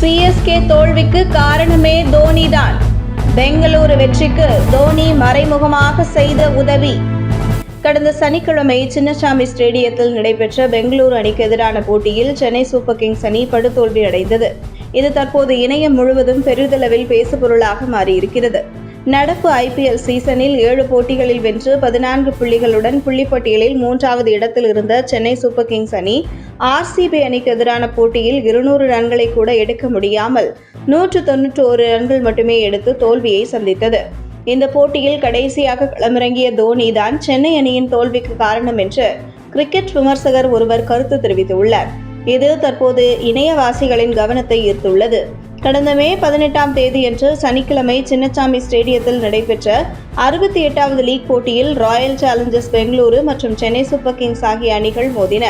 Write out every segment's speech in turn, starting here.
CSK தோல்விக்கு காரணமே தோனி தான் பெங்களூரு வெற்றிக்கு தோனி மறைமுகமாக செய்த உதவி. கடந்த சனிக்கிழமை சின்னசாமி ஸ்டேடியத்தில் நடைபெற்ற பெங்களூரு அணிக்கு எதிரான போட்டியில் சென்னை சூப்பர் கிங்ஸ் அணி படுதோல்வி அடைந்தது இது தற்போது இணையம் முழுவதும் பெரிதளவில் பேசுபொருளாக மாறியிருக்கிறது. நடப்பு ஐபிஎல் சீசனில் ஏழு போட்டிகளில் வென்று பதினான்கு புள்ளிகளுடன் புள்ளிப்பட்டியலில் மூன்றாவது இடத்தில் இருந்த சென்னை சூப்பர் கிங்ஸ் அணி ஆர்சிபி அணிக்கு எதிரான போட்டியில் இருநூறு ரன்களை கூட எடுக்க முடியாமல் நூற்று தொன்னூற்று ஒரு ரன்கள் மட்டுமே எடுத்து தோல்வியை சந்தித்தது. இந்த போட்டியில் கடைசியாக களமிறங்கிய தோனி தான் சென்னை அணியின் தோல்விக்கு காரணம் என்று கிரிக்கெட் விமர்சகர் ஒருவர் கருத்து தெரிவித்துள்ளார். இது தற்போது இணையவாசிகளின் கவனத்தை ஈர்த்துள்ளது. கடந்த மே பதினெட்டாம் தேதியன்று சனிக்கிழமை சின்னசாமி ஸ்டேடியத்தில் நடைபெற்ற அறுபத்தி எட்டாவது லீக் போட்டியில் ராயல் சேலஞ்சர்ஸ் பெங்களூரு மற்றும் சென்னை சூப்பர் கிங்ஸ் ஆகிய அணிகள் மோதின.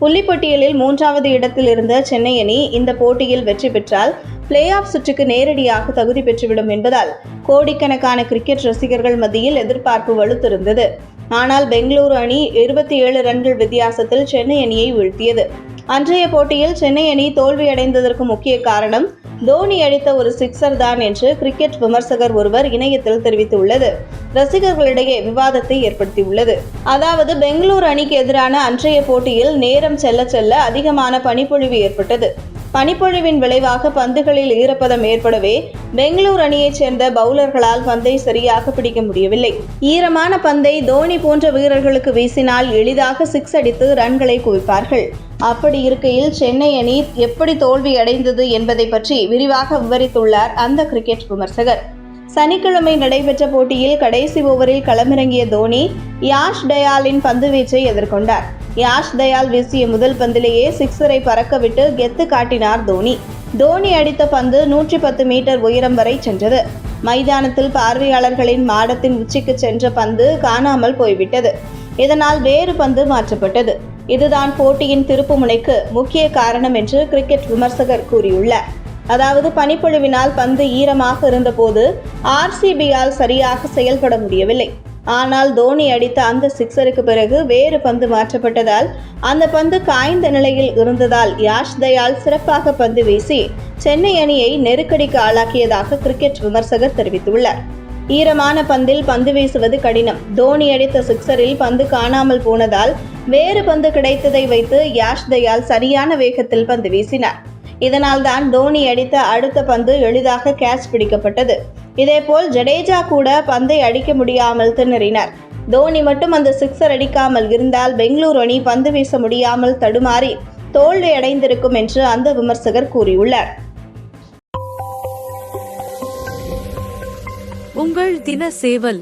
புள்ளிப்பட்டியலில் மூன்றாவது இடத்தில் இருந்த சென்னை அணி இந்த போட்டியில் வெற்றி பெற்றால் பிளே ஆஃப் சுற்றுக்கு நேரடியாக தகுதி பெற்றுவிடும் என்பதால் கோடிக்கணக்கான கிரிக்கெட் ரசிகர்கள் மத்தியில் எதிர்பார்ப்பு வலுத்திருந்தது. ஆனால் பெங்களூரு அணி இருபத்தி ஏழு ரன்கள் வித்தியாசத்தில் சென்னை அணியை வீழ்த்தியது. அன்றைய போட்டியில் சென்னை அணி தோல்வியடைந்ததற்கு முக்கிய காரணம் தோனி அடித்த ஒரு சிக்சர் தான் என்று கிரிக்கெட் விமர்சகர் ஒருவர் இணையத்தில் தெரிவித்துள்ளது. ரசிகர்களிடையே விவாதத்தை ஏற்படுத்தியுள்ளது. அதாவது பெங்களூரு அணிக்கு எதிரான அன்றைய போட்டியில் நேரம் செல்ல செல்ல அதிகமான பனிப்பொழிவு ஏற்பட்டது. பனிப்பொழிவின் விளைவாக பந்துகளில் ஈரப்பதம் ஏற்படவே பெங்களூர் அணியைச் சேர்ந்த பவுலர்களால் பந்தை சரியாக பிடிக்க முடியவில்லை. ஈரமான பந்தை தோனி போன்ற வீரர்களுக்கு வீசினால் எளிதாக சிக்ஸ் அடித்து ரன்களை குவிப்பார்கள். அப்படி இருக்கையில் சென்னை அணி எப்படி தோல்வி அடைந்தது என்பதை பற்றி விரிவாக விவரித்துள்ளார் அந்த கிரிக்கெட் விமர்சகர். சனிக்கிழமை நடைபெற்ற போட்டியில் கடைசி ஓவரில் களமிறங்கிய தோனி யாஷ் டயாலின் பந்துவீச்சை எதிர்கொண்டார். யாஷ் தயால் வீசிய முதல் பந்திலேயே சிக்ஸரை பறக்கவிட்டு கெத்து காட்டினார் தோனி. தோனி அடித்த பந்து நூற்றி பத்து மீட்டர் உயரம் வரை சென்றது. மைதானத்தில் பார்வையாளர்களின் மாடத்தின் உச்சிக்கு சென்ற பந்து காணாமல் போய்விட்டது. இதனால் வேறு பந்து மாற்றப்பட்டது. இதுதான் போட்டியின் திருப்புமுனைக்கு முக்கிய காரணம் என்று கிரிக்கெட் விமர்சகர் கூறியுள்ளார். அதாவது பனிப்பொழிவினால் பந்து ஈரமாக இருந்தபோது ஆர்சிபியால் சரியாக செயல்பட முடியவில்லை. ஆனால் தோனி அடித்த அந்த சிக்ஸருக்கு பிறகு வேறு பந்து மாற்றப்பட்டதால் அந்த பந்து காய்ந்த நிலையில் இருந்ததால் யாஷ் தயால் சிறப்பாக பந்து வீசி சென்னை அணியை நெருக்கடிக்கு ஆளாக்கியதாக கிரிக்கெட் விமர்சகர் தெரிவித்துள்ளார். ஈரமான பந்தில் பந்து வீசுவது கடினம். தோனி அடித்த சிக்ஸரில் பந்து காணாமல் போனதால் வேறு பந்து கிடைத்ததை வைத்து யாஷ் தயால் சரியான வேகத்தில் பந்து வீசினார். இதனால் தான் தோனி அடித்த அடுத்த பந்து எளிதாக கேட்ச் பிடிக்கப்பட்டது. இதேபோல் ஜடேஜா கூட பந்தை அடிக்க முடியாமல் திணறினார். தோனி மட்டும் அந்த சிக்ஸர் அடிக்காமல் இருந்தால் பெங்களூரு அணி பந்து வீச முடியாமல் தடுமாறி தோல்வி அடைந்திருக்கும் என்று அந்த விமர்சகர் கூறியுள்ளார். உங்கள் தின சேவல்